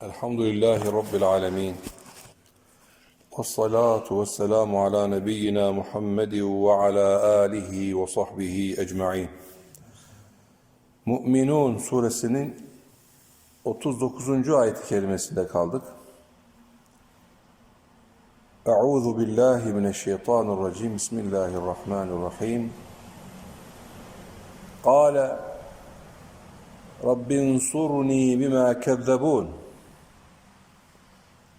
Elhamdülillahi Rabbil alemin. Ve salatu ve selamu ala nebiyyina Muhammedi ve ala alihi ve sahbihi ecma'in. Mu'minun suresinin 39. ayet-i kerimesinde kaldık. Euzu billahi mineşşeytanirracim. Bismillahirrahmanirrahim. Kale Rabbin surni bima kezzebun.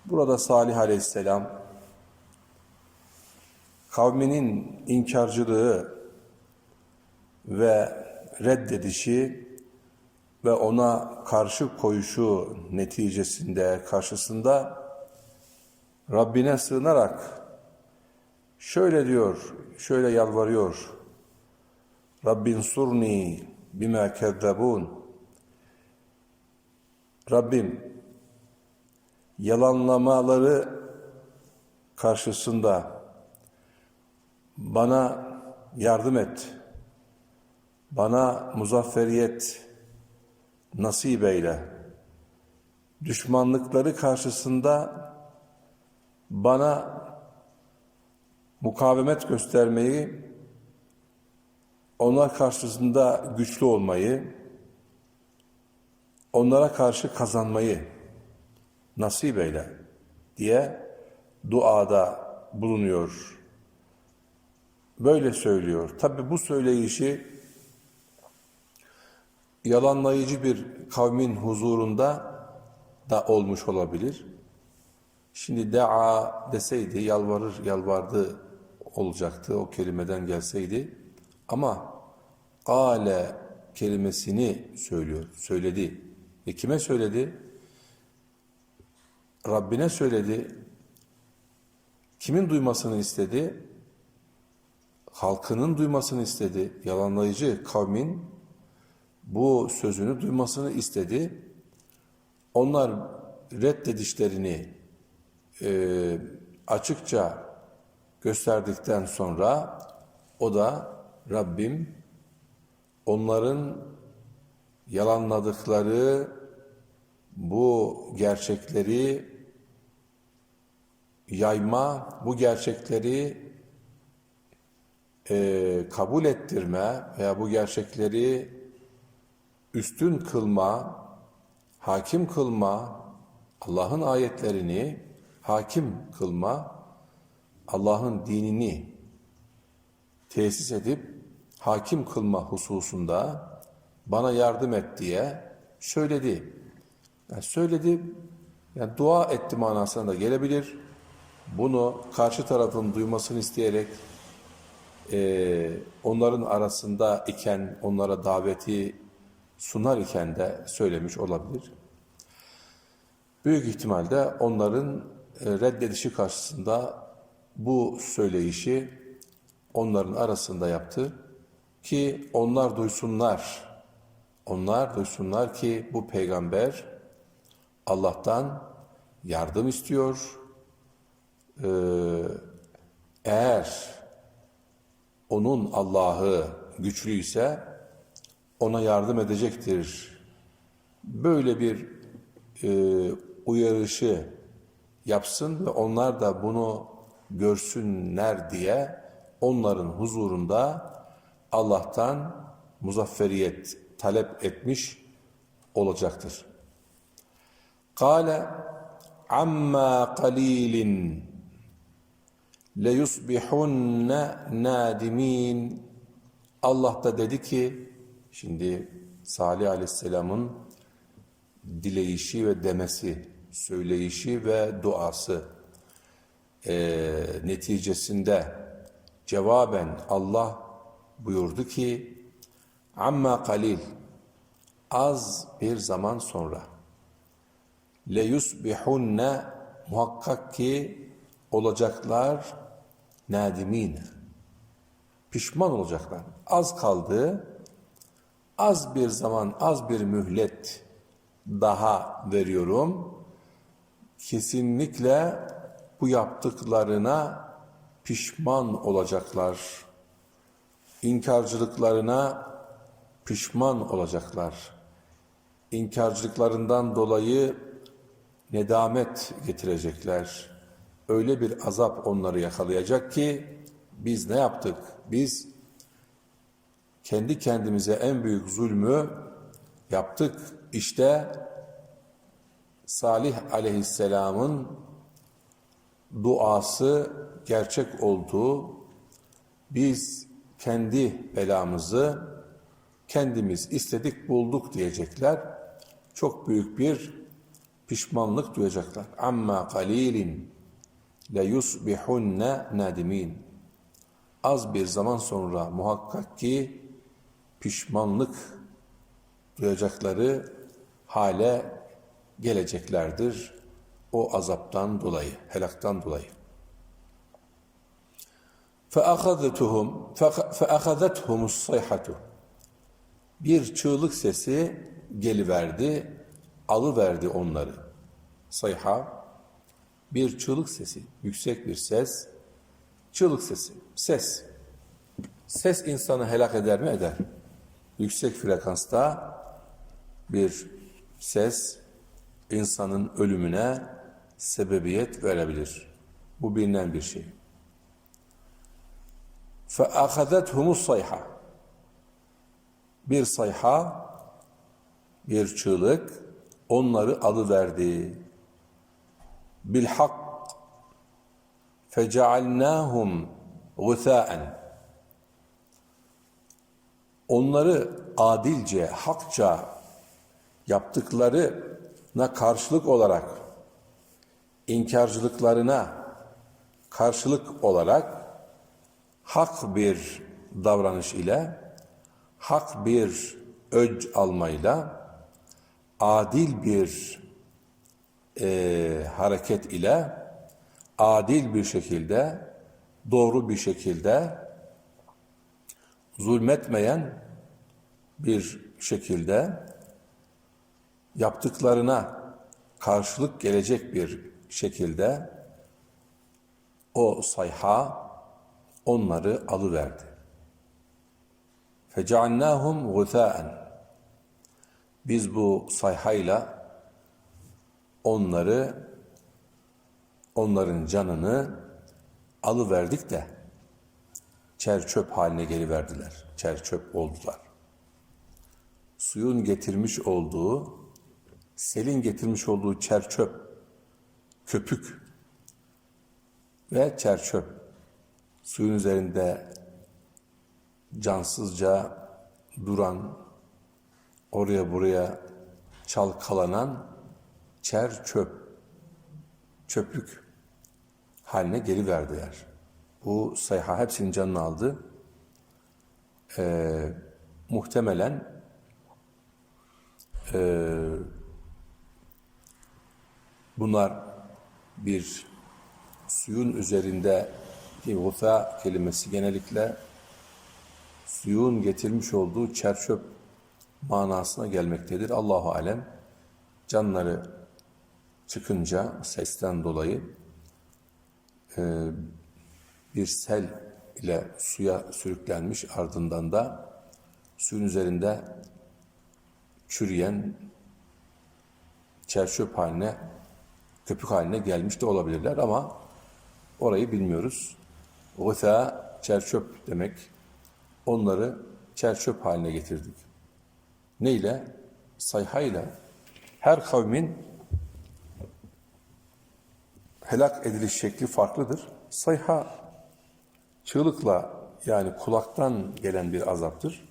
Burada Salih Aleyhisselam kavminin inkarcılığı ve reddedişi ve ona karşı koyuşu neticesinde karşısında Rabbine sığınarak şöyle diyor, şöyle yalvarıyor. Rabbin surni bima kezzebun. Rabbim yalanlamaları karşısında bana yardım et. Bana muzafferiyet nasip eyle. Düşmanlıkları karşısında bana mukavemet göstermeyi, onlar karşısında güçlü olmayı, onlara karşı kazanmayı nasip eyle diye duada bulunuyor. Böyle söylüyor. Tabi bu söyleyişi yalanlayıcı bir kavmin huzurunda da olmuş olabilir. Şimdi daa deseydi, yalvarır, yalvardı olacaktı o kelimeden gelseydi. Ama kâle kelimesini söylüyor, söyledi. E kime söyledi? Rabbine söyledi. Kimin duymasını istedi? Halkının duymasını istedi. Yalanlayıcı kavmin bu sözünü duymasını istedi. Onlar reddedişlerini e, açıkça gösterdikten sonra o da Rabbim onların yalanladıkları bu gerçekleri yayma, bu gerçekleri e, kabul ettirme veya bu gerçekleri üstün kılma, hakim kılma, Allah'ın ayetlerini hakim kılma, Allah'ın dinini tesis edip hakim kılma hususunda bana yardım et diye söyledi. Yani söyledi, yani dua etti manasına da gelebilir. Bunu karşı tarafın duymasını isteyerek e, onların arasında iken onlara daveti sunar iken de söylemiş olabilir. Büyük ihtimalle onların e, reddedişi karşısında bu söyleyişi onların arasında yaptı ki onlar duysunlar. Onlar duysunlar ki bu peygamber Allah'tan yardım istiyor. Ee, eğer onun Allah'ı güçlüyse ona yardım edecektir. Böyle bir e, uyarışı yapsın ve onlar da bunu görsünler diye onların huzurunda Allah'tan muzafferiyet talep etmiş olacaktır. Kale amma qalilin leyusbihunne nadimin. Allah da dedi ki şimdi Salih Aleyhisselam'ın dileyişi ve demesi, söyleyişi ve duası e, neticesinde cevaben Allah buyurdu ki amma kalil az bir zaman sonra. Le yusbihunne muhakkak ki olacaklar nadimin. Pişman olacaklar. Az kaldı. Az bir zaman az bir mühlet daha veriyorum. Kesinlikle bu yaptıklarına pişman olacaklar. İnkarcılıklarına pişman olacaklar. İnkarcılıklarından dolayı nedamet getirecekler. Öyle bir azap onları yakalayacak ki biz ne yaptık? Biz kendi kendimize en büyük zulmü yaptık. İşte Salih aleyhisselamın duası gerçek olduğu biz kendi belamızı kendimiz istedik bulduk diyecekler. Çok büyük bir pişmanlık duyacaklar. Amma qalilin la yusbihunna nadimin. Az bir zaman sonra muhakkak ki pişmanlık duyacakları hale geleceklerdir. O azaptan dolayı, helaktan dolayı. فَأَخَذَتْهُمْ فَأَخَذَتْهُمُ الصَّيْحَةُ Bir çığlık sesi geliverdi, alıverdi onları. Sayha, bir çığlık sesi, yüksek bir ses, çığlık sesi, ses. Ses insanı helak eder mi? Eder. Yüksek frekansta bir ses insanın ölümüne sebebiyet verebilir. Bu bilinen bir şey. فَأَخَذَتْهُمُ الصَّيْحَةِ Bir sayha, bir çığlık onları alıverdi. Bilhak فَجَعَلْنَاهُمْ غُثَاءً Onları adilce, hakça yaptıklarına karşılık olarak, inkarcılıklarına karşılık olarak hak bir davranış ile, hak bir öc almayla, adil bir e, hareket ile, adil bir şekilde, doğru bir şekilde, zulmetmeyen bir şekilde yaptıklarına karşılık gelecek bir şekilde o sayha onları alıverdi. فَجَعَلْنَاهُمْ غُثَاءً Biz bu sayhayla onları, onların canını alıverdik de çer çöp haline geliverdiler. Çer çöp oldular. Suyun getirmiş olduğu, selin getirmiş olduğu çer çöp, köpük ve çer çöp suyun üzerinde cansızca duran, oraya buraya çalkalanan çer çöp, çöplük haline geri verdiler. Bu sayha hepsinin canını aldı. Ee, muhtemelen e, bunlar bir suyun üzerinde ki kelimesi genellikle suyun getirmiş olduğu çerçöp manasına gelmektedir. Allahu alem canları çıkınca sesten dolayı e, bir sel ile suya sürüklenmiş ardından da suyun üzerinde çürüyen çerçöp haline köpük haline gelmiş de olabilirler ama orayı bilmiyoruz. Gıta çerçöp demek. Onları çerçöp haline getirdik. Neyle? Sayhayla. Her kavmin helak ediliş şekli farklıdır. Sayha çığlıkla yani kulaktan gelen bir azaptır.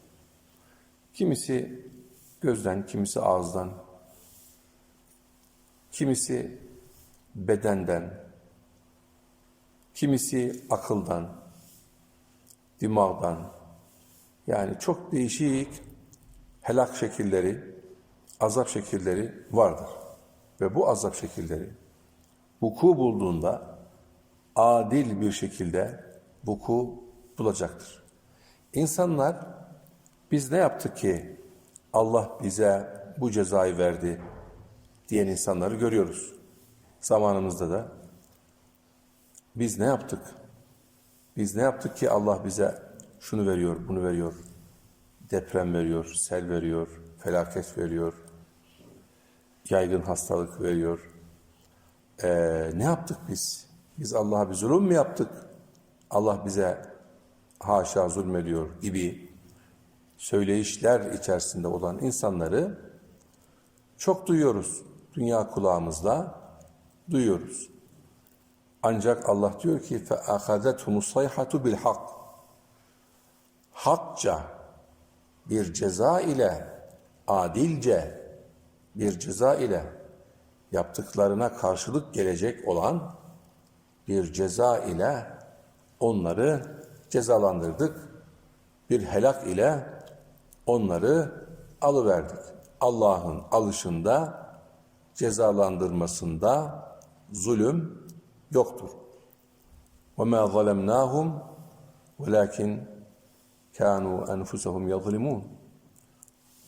Kimisi gözden, kimisi ağızdan, kimisi bedenden, kimisi akıldan, dimağdan, yani çok değişik helak şekilleri, azap şekilleri vardır. Ve bu azap şekilleri vuku bulduğunda adil bir şekilde vuku bulacaktır. İnsanlar biz ne yaptık ki Allah bize bu cezayı verdi diyen insanları görüyoruz. Zamanımızda da biz ne yaptık? Biz ne yaptık ki Allah bize şunu veriyor, bunu veriyor. Deprem veriyor, sel veriyor, felaket veriyor. Yaygın hastalık veriyor Ee, ne yaptık biz? Biz Allah'a bir zulüm mü yaptık? Allah bize haşa zulmediyor gibi söyleyişler içerisinde olan insanları çok duyuyoruz. Dünya kulağımızda duyuyoruz. Ancak Allah diyor ki فَاَخَذَتْهُمُ الصَّيْحَةُ بِالْحَقِّ Hakça bir ceza ile, adilce bir ceza ile yaptıklarına karşılık gelecek olan bir ceza ile onları cezalandırdık. Bir helak ile onları alıverdik. Allah'ın alışında, cezalandırmasında zulüm yoktur. وَمَا ظَلَمْنَاهُمْ وَلَكِنْ كَانُوا أَنْفُسَهُمْ يَظْلِمُونَ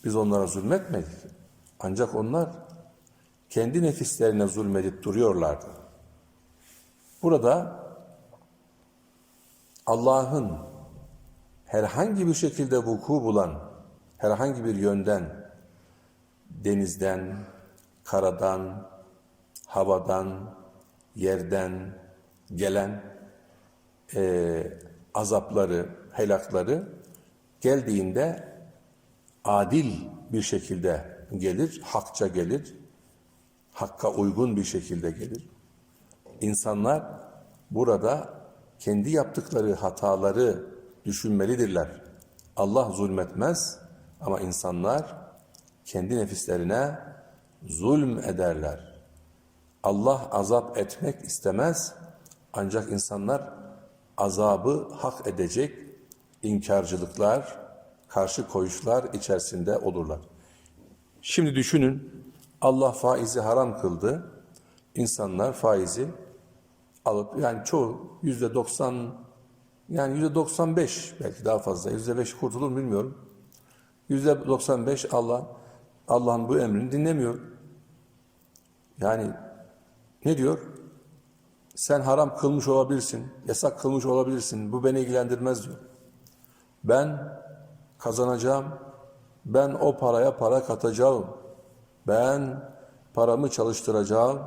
Biz onlara zulmetmedik. Ancak onlar kendi nefislerine zulmedip duruyorlardı. Burada Allah'ın herhangi bir şekilde vuku bulan, herhangi bir yönden, denizden, karadan, havadan, yerden gelen e, azapları, helakları geldiğinde adil bir şekilde gelir, hakça gelir, hakka uygun bir şekilde gelir. İnsanlar burada kendi yaptıkları hataları düşünmelidirler. Allah zulmetmez ama insanlar kendi nefislerine zulm ederler. Allah azap etmek istemez ancak insanlar azabı hak edecek inkarcılıklar, karşı koyuşlar içerisinde olurlar. Şimdi düşünün Allah faizi haram kıldı. İnsanlar faizi alıp yani çoğu yüzde doksan yani yüzde doksan beş belki daha fazla yüzde beş kurtulur mu bilmiyorum. Yüzde doksan beş Allah Allah'ın bu emrini dinlemiyor. Yani ne diyor? Sen haram kılmış olabilirsin, yasak kılmış olabilirsin. Bu beni ilgilendirmez diyor. Ben kazanacağım. Ben o paraya para katacağım. Ben paramı çalıştıracağım.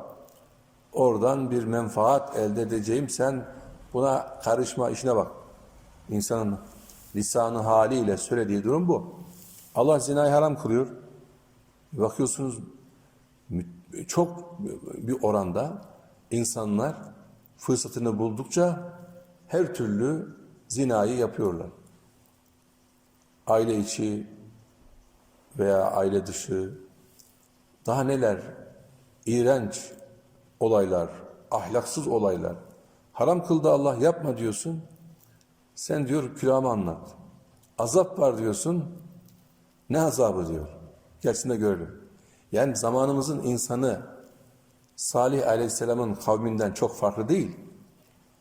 Oradan bir menfaat elde edeceğim. Sen buna karışma işine bak. İnsanın lisanı haliyle söylediği durum bu. Allah zinayı haram kılıyor. Bakıyorsunuz çok bir oranda insanlar fırsatını buldukça her türlü zinayı yapıyorlar. Aile içi veya aile dışı daha neler iğrenç olaylar, ahlaksız olaylar. Haram kıldı Allah yapma diyorsun. Sen diyor külahımı anlat. Azap var diyorsun. Ne azabı diyor. Gelsin de görelim. Yani zamanımızın insanı Salih Aleyhisselam'ın kavminden çok farklı değil.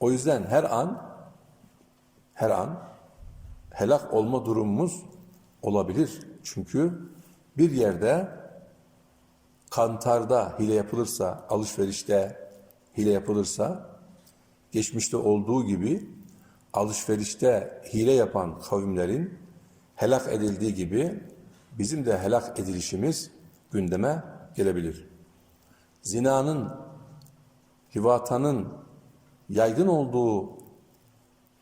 O yüzden her an her an helak olma durumumuz olabilir. Çünkü bir yerde kantarda hile yapılırsa, alışverişte hile yapılırsa, geçmişte olduğu gibi alışverişte hile yapan kavimlerin helak edildiği gibi bizim de helak edilişimiz gündeme gelebilir. Zinanın, livatanın yaygın olduğu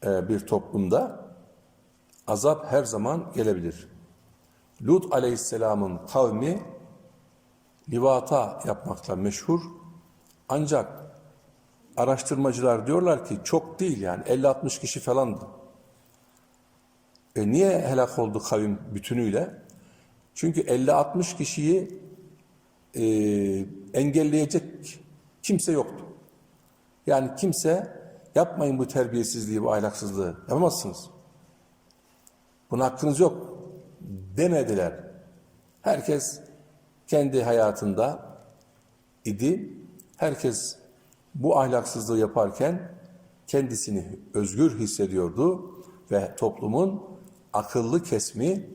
e, bir toplumda azap her zaman gelebilir. Lut aleyhisselamın kavmi livata yapmakla meşhur. Ancak araştırmacılar diyorlar ki çok değil yani 50-60 kişi falandı. E niye helak oldu kavim bütünüyle? Çünkü 50-60 kişiyi e, engelleyecek kimse yoktu. Yani kimse yapmayın bu terbiyesizliği, bu ahlaksızlığı yapamazsınız. Buna hakkınız yok demediler. Herkes kendi hayatında idi. Herkes bu ahlaksızlığı yaparken kendisini özgür hissediyordu ve toplumun akıllı kesmi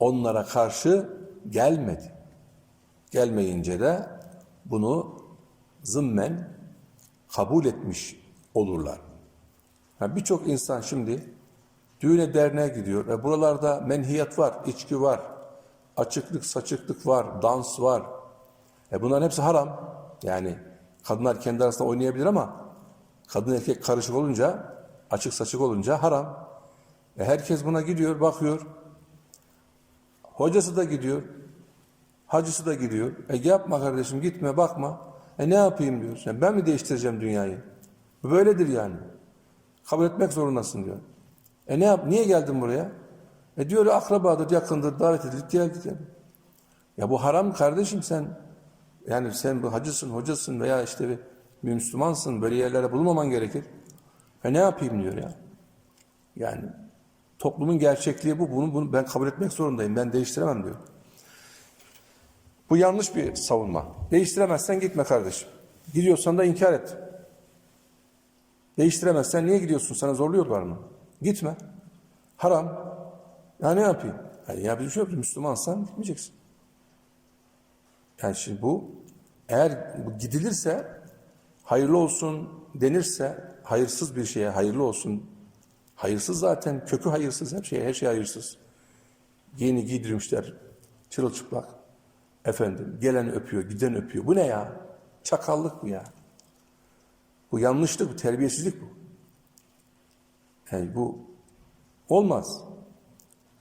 onlara karşı gelmedi. Gelmeyince de bunu zımmen kabul etmiş olurlar. Yani Birçok insan şimdi düğüne derneğe gidiyor ve buralarda menhiyat var, içki var, açıklık, saçıklık var, dans var. E bunların hepsi haram. Yani Kadınlar kendi arasında oynayabilir ama kadın erkek karışık olunca, açık saçık olunca haram. E herkes buna gidiyor, bakıyor. Hocası da gidiyor. Hacısı da gidiyor. E yapma kardeşim gitme bakma. E ne yapayım diyor. Yani ben mi değiştireceğim dünyayı? Böyledir yani. Kabul etmek zorundasın diyor. E ne yap? Niye geldin buraya? E diyor akrabadır, yakındır, davet edildik geldik. Yani. Ya bu haram kardeşim sen. Yani sen bu hacısın, hocasın veya işte bir, bir Müslümansın. Böyle yerlere bulunmaman gerekir. E ne yapayım diyor ya. Yani toplumun gerçekliği bu. Bunu, bunu ben kabul etmek zorundayım. Ben değiştiremem diyor. Bu yanlış bir savunma. Değiştiremezsen gitme kardeşim. Gidiyorsan da inkar et. Değiştiremezsen niye gidiyorsun? Sana zorluyorlar mı? Gitme. Haram. Ya ne yapayım? Yani ya bir şey yok. Müslümansan gitmeyeceksin. Yani şimdi bu eğer gidilirse hayırlı olsun denirse hayırsız bir şeye hayırlı olsun. Hayırsız zaten kökü hayırsız her şey her şey hayırsız. Yeni giydirmişler çırılçıplak. Efendim gelen öpüyor, giden öpüyor. Bu ne ya? Çakallık bu ya. Bu yanlışlık, bu terbiyesizlik bu. Yani bu olmaz.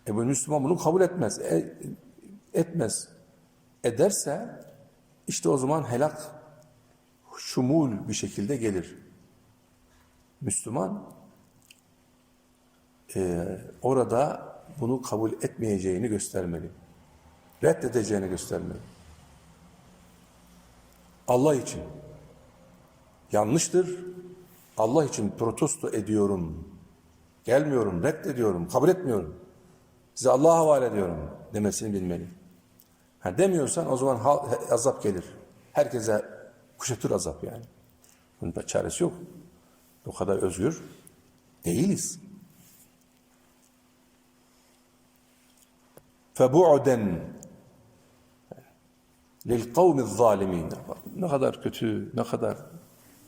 E bu Müslüman bunu kabul etmez. E, etmez. Ederse işte o zaman helak şumul bir şekilde gelir. Müslüman e, orada bunu kabul etmeyeceğini göstermeli. Reddedeceğini göstermeli. Allah için. Yanlıştır. Allah için protesto ediyorum. Gelmiyorum, reddediyorum, kabul etmiyorum. Size Allah'a havale ediyorum demesini bilmeli. Ha demiyorsan o zaman hal- azap gelir. Herkese kuşatır azap yani. Bunun da çaresi yok. O kadar özgür değiliz. فَبُعْدًا لِلْقَوْمِ الظَّالِمِينَ Ne kadar kötü, ne kadar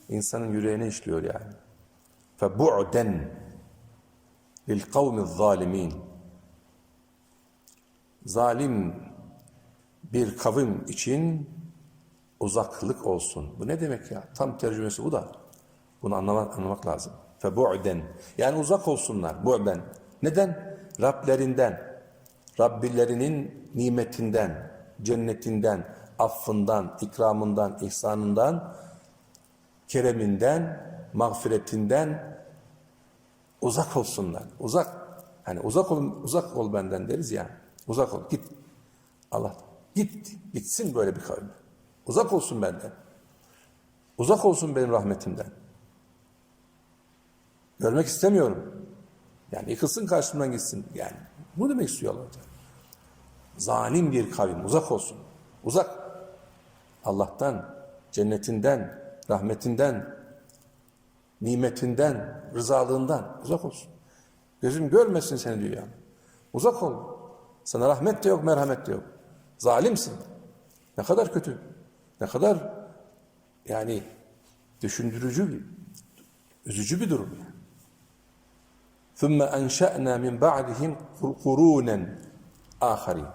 insanın yüreğine işliyor yani. فَبُعْدًا لِلْقَوْمِ الظَّالِمِينَ Zalim bir kavim için uzaklık olsun. Bu ne demek ya? Tam tercümesi bu da. Bunu anlamak, anlamak lazım. Febu'den. Yani uzak olsunlar. Bu'den. Neden? Rablerinden. Rabbilerinin nimetinden, cennetinden, affından, ikramından, ihsanından, kereminden, mağfiretinden uzak olsunlar. Uzak. Hani uzak ol, uzak ol benden deriz ya. Uzak ol. Git. Allah. Git. Gitsin böyle bir kavim. Uzak olsun benden. Uzak olsun benim rahmetimden. Görmek istemiyorum. Yani yıkılsın karşımdan gitsin. Yani bu demek istiyor Allah. Zalim bir kavim uzak olsun. Uzak. Allah'tan, cennetinden, rahmetinden, nimetinden, rızalığından uzak olsun. Gözüm görmesin seni diyor yani. Uzak ol. Sana rahmet de yok, merhamet de yok. Zalimsin. Ne kadar kötü. Ne kadar yani düşündürücü bir, üzücü bir durum. Yani. ثُمَّ أَنْشَأْنَا مِنْ بَعْدِهِمْ قُرُونًا آخَرِينَ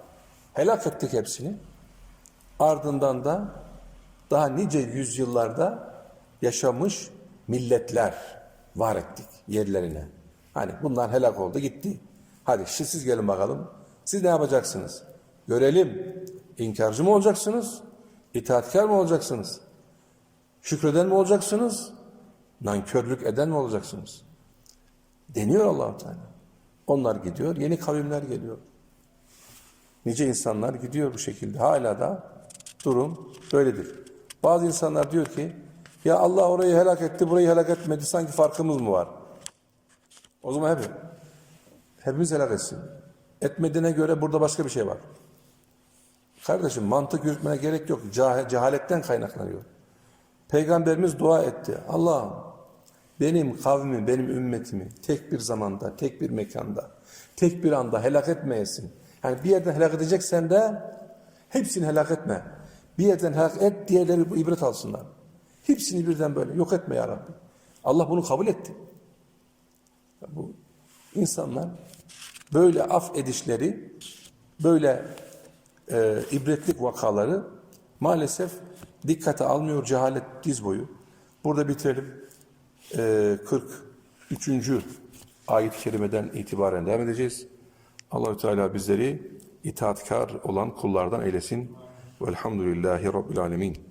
Helak ettik hepsini. Ardından da daha nice yüzyıllarda yaşamış milletler var ettik yerlerine. Hani bunlar helak oldu gitti. Hadi şimdi siz gelin bakalım. siz ne yapacaksınız? Görelim. İnkarcı mı olacaksınız? İtaatkar mı olacaksınız? Şükreden mi olacaksınız? Nankörlük eden mi olacaksınız? Deniyor allah Teala. Onlar gidiyor, yeni kavimler geliyor. Nice insanlar gidiyor bu şekilde. Hala da durum böyledir. Bazı insanlar diyor ki, ya Allah orayı helak etti, burayı helak etmedi, sanki farkımız mı var? O zaman hep, hepimiz helak etsin. Etmediğine göre burada başka bir şey var. Kardeşim mantık yürütmene gerek yok. Cehaletten kaynaklanıyor. Peygamberimiz dua etti. Allah'ım benim kavmi, benim ümmetimi tek bir zamanda, tek bir mekanda, tek bir anda helak etmeyesin. Yani bir yerden helak edeceksen de hepsini helak etme. Bir yerden helak et, diğerleri bu ibret alsınlar. Hepsini birden böyle yok etme ya Rabbi. Allah bunu kabul etti. Bu insanlar böyle af edişleri, böyle e, ibretlik vakaları maalesef dikkate almıyor cehalet diz boyu. Burada bitirelim. Ee, 43. ayet-i kerimeden itibaren devam edeceğiz. Allahü Teala bizleri itaatkar olan kullardan eylesin. Velhamdülillahi Rabbil Alemin.